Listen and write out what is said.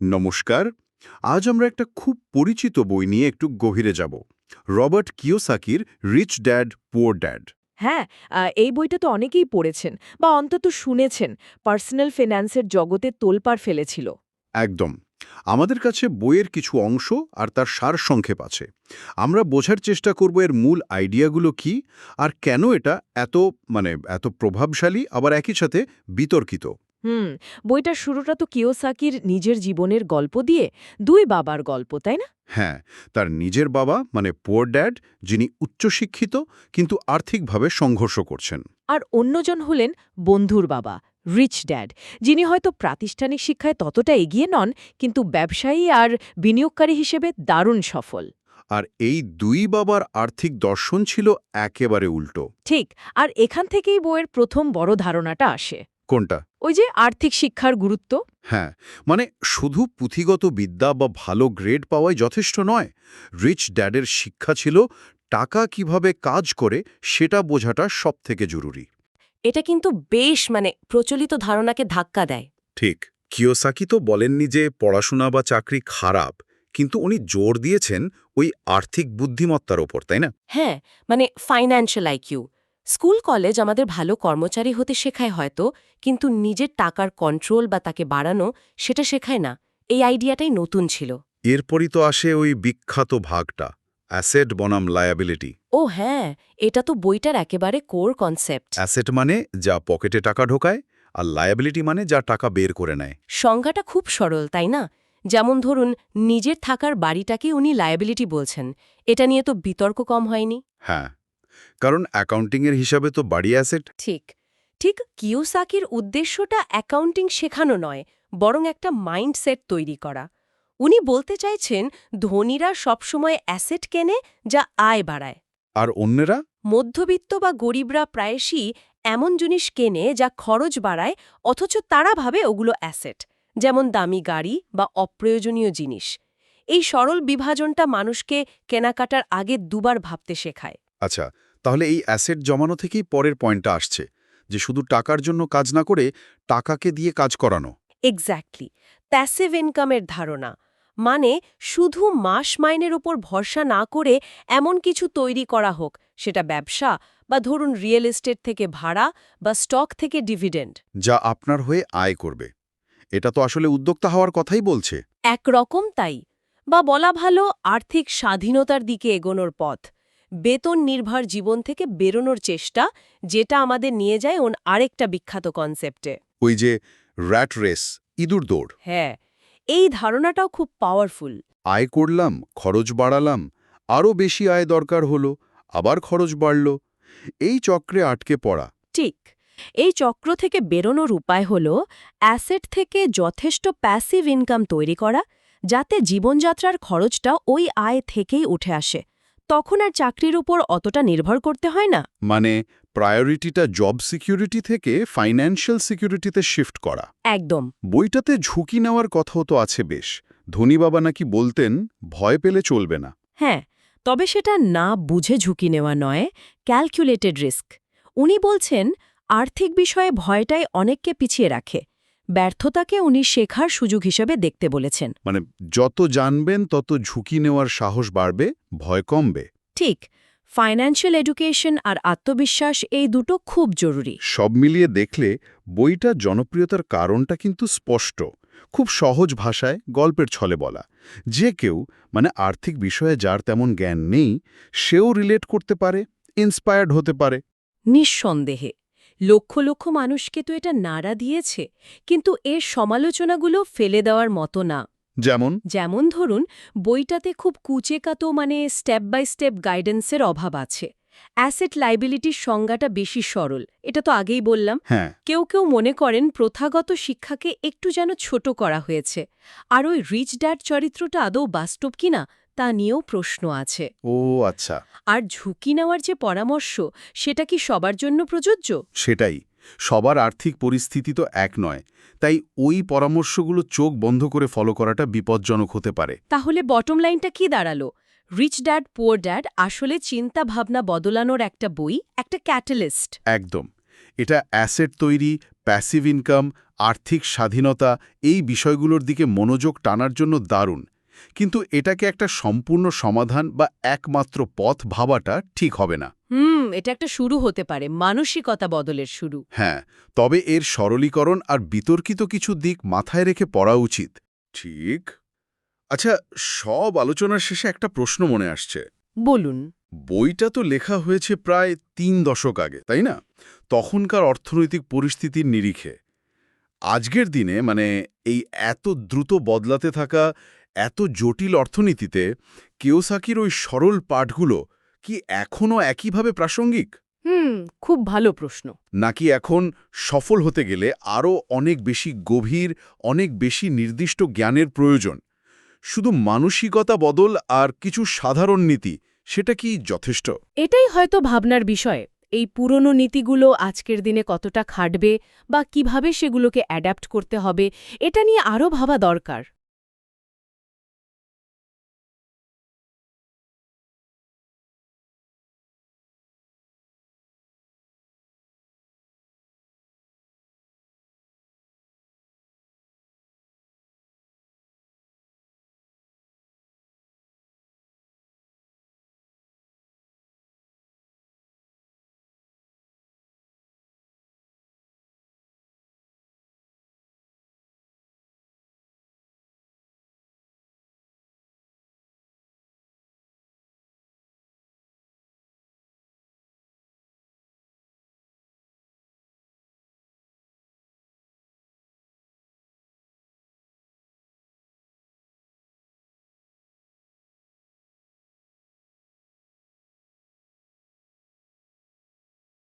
নমস্কার। আজ আমরা একটা খুব পরিচিত বই নিয়ে একটু গভীরে যাব। রবার্ট কিওসাকির রিচ ড্যাড পুয়ার ড্যাড। হ্যাঁ এই বইটা তো অনেকেই পড়েছেন বা অন্তত শুনেছেন। পার্সোনাল ফিন্যান্সের জগতে তোলপাড় ফেলেছিল। একদম। আমাদের কাছে বইয়ের কিছু অংশ আর তার সার সংক্ষেপ আছে। আমরা বোঝার চেষ্টা করব এর মূল আইডিয়াগুলো কি আর কেন এটা এত মানে এত প্রভাবশালী আবার একই সাথে বিতর্কিত। হুম বইটার শুরুটা তো কিওসাকির নিজের জীবনের গল্প দিয়ে দুই বাবার গল্প তাই না? হ্যাঁ তার নিজের বাবা মানে পোর ড্যাড যিনি উচ্চশিক্ষিত কিন্তু আর্থিকভাবে সংঘর্ষ করছেন। আর অন্যজন হলেন বন্ধুর বাবা রিচ ড্যাড যিনি হয়তো প্রাতিষ্ঠানিক শিক্ষায় ততটা এগিয়ে নন কিন্তু ব্যবসায়ী আর বিনিয়োগকারী হিসেবে দারুণ সফল। আর এই দুই বাবার আর্থিক দর্শন ছিল একেবারে উল্টো। ঠিক আর এখান থেকেই বইয়ের প্রথম বড় ধারণাটা আসে। কোনটা? ওই যে আর্থিক শিক্ষার গুরুত্ব। হ্যাঁ মানে শুধু পুঁথিগত বিদ্যা বা ভালো গ্রেড পাওয়াই যথেষ্ট নয় রিচ ড্যাডের শিক্ষা ছিল টাকা কীভাবে কাজ করে সেটা বোঝাটা সবথেকে জরুরি। এটা কিন্তু বেশ মানে প্রচলিত ধারণাকে ধাক্কা দেয়। ঠিক কিওসাকি তো বলেননি যে পড়াশোনা বা চাকরি খারাপ কিন্তু উনি জোর দিয়েছেন ওই আর্থিক বুদ্ধিমত্তার ওপর তাই না? হ্যাঁ মানে ফাইন্যান্সিয়াল আইকিউ স্কুল কলেজ আমাদের ভালো কর্মচারী হতে শেখায় হয়তো কিন্তু নিজের টাকার কন্ট্রোল বা তাকে বাড়ানো সেটা শেখায় না। এই আইডিয়াটাই নতুন ছিল। এরপরই তো আসে ওই বিখ্যাত ভাগটা অ্যাসেট বনাম লায়াবিলিটি ও হ্যাঁ এটা তো বইটার একেবারে কোর কনসেপ্ট অ্যাসেট মানে যা পকেটে টাকা ঢোকায় আর লায়াবিলিটি মানে যা টাকা বের করে নেয়। সংজ্ঞাটা খুব সরল তাই না? যেমন ধরুন নিজের থাকার বাড়িটাকে উনি লায়াবিলিটি বলছেন। এটা নিয়ে তো বিতর্ক কম হয়নি। হ্যাঁ। কারণ অ্যাকাউন্টিংয়ের হিসাবে তো বাড়ি অ্যাসেট। ঠিক। ঠিক কিওসাকির উদ্দেশ্যটা অ্যাকাউন্টিং শেখানো নয় বরং একটা মাইন্ডসেট তৈরি করা। উনি বলতে চাইছেন ধনীরা সবসময় অ্যাসেট কেনে যা আয় বাড়ায়। আর অন্যেরা? মধ্যবিত্ত বা গরিবরা প্রায়শই এমন জিনিস কেনে যা খরচ বাড়ায় অথচ তারা ভাবে ওগুলো অ্যাসেট যেমন দামি গাড়ি বা অপ্রয়োজনীয় জিনিস। এই সরল বিভাজনটা মানুষকে কেনাকাটার আগে দুবার ভাবতে শেখায়। আচ্ছা তাহলে এই অ্যাসেট জমানো থেকেই পরের পয়েন্টটা আসছে যে শুধু টাকার জন্য কাজ না করে টাকাকে দিয়ে কাজ করানো। এক্স্যাক্টলি প্যাসিভ ইনকামের ধারণা। মানে শুধু মাস মাইনের ওপর ভরসা না করে এমন কিছু তৈরি করা হোক সেটা ব্যবসা বা ধরুন রিয়েল এস্টেট থেকে ভাড়া বা স্টক থেকে ডিভিডেন্ড যা আপনার হয়ে আয় করবে। এটা তো আসলে উদ্যোক্তা হওয়ার কথাই বলছে। একরকম তাই। বা বলা ভালো আর্থিক স্বাধীনতার দিকে এগোনোর পথ। বেতন নির্ভর জীবন থেকে বেরোনোর চেষ্টা যেটা আমাদের নিয়ে যায় ওন আরেকটা বিখ্যাত কনসেপ্টে ওই যে র্যাট রেস ইঁদুর দৌড়। হ্যাঁ এই ধারণাটাও খুব পাওয়ারফুল আয় করলাম খরচ বাড়ালাম আরও বেশি আয় দরকার হলো আবার খরচ বাড়ল। এই চক্রে আটকে পড়া। ঠিক এই চক্র থেকে বেরোনোর উপায় হল অ্যাসেট থেকে যথেষ্ট প্যাসিভ ইনকাম তৈরি করা যাতে জীবনযাত্রার খরচটা ওই আয় থেকেই উঠে আসে। তখন আর চাকরির উপর অতটা নির্ভর করতে হয় না। মানে প্রায়োরিটিটা জব সিকিউরিটি থেকে ফাইন্যান্সিয়াল সিকিউরিটিতে শিফট করা। একদম। বইটাতে ঝুঁকি নেওয়ার কথাও তো আছে বেশ। ধনী বাবা নাকি বলতেন ভয় পেলে চলবে না। হ্যাঁ তবে সেটা না বুঝে ঝুঁকি নেওয়া নয় ক্যালকুলেটেড রিস্ক উনি বলছেন আর্থিক বিষয়ে ভয়টাই অনেককে পিছিয়ে রাখে। ব্যর্থতাকে উনি শেখার সুযোগ হিসেবে দেখতে বলেছেন। মানে যত জানবেন তত ঝুঁকি নেওয়ার সাহস বাড়বে ভয় কমবে। ঠিক ফাইন্যান্সিয়াল এডুকেশন আর আত্মবিশ্বাস এই দুটো খুব জরুরি। সব মিলিয়ে দেখলে বইটা জনপ্রিয়তার কারণটা কিন্তু স্পষ্ট। খুব সহজ ভাষায় গল্পের ছলে বলা। যে কেউ মানে আর্থিক বিষয়ে যার তেমন জ্ঞান নেই সেও রিলেট করতে পারে ইন্সপায়ার্ড হতে পারে। নিঃসন্দেহে। লক্ষ লক্ষ মানুষকে তো এটা নাড়া দিয়েছে কিন্তু এর সমালোচনাগুলো ফেলে দেওয়ার মতো না। যেমন? যেমন ধরুন বইটাতে খুব কুচেকাতো মানে স্টেপ বাই স্টেপ গাইডেন্সের অভাব আছে। অ্যাসেট লাইবিলিটির সংজ্ঞাটা বেশি সরল এটা তো আগেই বললাম। হ্যাঁ। কেউ কেউ মনে করেন প্রথাগত শিক্ষাকে একটু যেন ছোট করা হয়েছে। আর ওই রিচ ড্যাড চরিত্রটা আদৌ বাস্তব কিনা তা নিয়েও প্রশ্ন আছে। ও আচ্ছা। আর ঝুঁকি নেওয়ার যে পরামর্শ সেটা কি সবার জন্য প্রযোজ্য? সেটাই। সবার আর্থিক পরিস্থিতি তো এক নয়। তাই ওই পরামর্শগুলো চোখ বন্ধ করে ফলো করাটা বিপজ্জনক হতে পারে। তাহলে বটম লাইনটা কি দাঁড়াল? রিচ ড্যাড পুয়ার ড্যাড আসলে চিন্তা ভাবনা বদলানোর একটা বই একটা ক্যাটালিস্ট একদম। এটা অ্যাসেট তৈরি প্যাসিভ ইনকাম আর্থিক স্বাধীনতা এই বিষয়গুলোর দিকে মনোযোগ টানার জন্য দারুণ। কিন্তু এটাকে একটা সম্পূর্ণ সমাধান বা একমাত্র পথ ভাবাটা ঠিক হবে না। হুম এটা একটা শুরু হতে পারে মানসিকতা বদলের শুরু। হ্যাঁ তবে এর সরলীকরণ আর বিতর্কিত কিছু দিক মাথায় রেখে পড়া উচিত। ঠিক? আচ্ছা সব আলোচনার শেষে একটা প্রশ্ন মনে আসছে। বলুন। বইটা তো লেখা হয়েছে প্রায় তিন দশক আগে তাই না? তখনকার অর্থনৈতিক পরিস্থিতির নিরিখে। আজকের দিনে মানে এই এত দ্রুত বদলাতে থাকা এত জটিল অর্থনীতিতে কেওসাকির ওই সরল পাঠগুলো কি এখনও একইভাবে প্রাসঙ্গিক? হুম খুব ভালো প্রশ্ন। নাকি এখন সফল হতে গেলে আরও অনেক বেশি গভীর অনেক বেশি নির্দিষ্ট জ্ঞানের প্রয়োজন? শুধু মানসিকতা বদল আর কিছু সাধারণ নীতি সেটা কি যথেষ্ট? এটাই হয়তো ভাবনার বিষয়। এই পুরনো নীতিগুলো আজকের দিনে কতটা খাটবে বা কীভাবে সেগুলোকে অ্যাডাপ্ট করতে হবে এটা নিয়ে আরও ভাবা দরকার।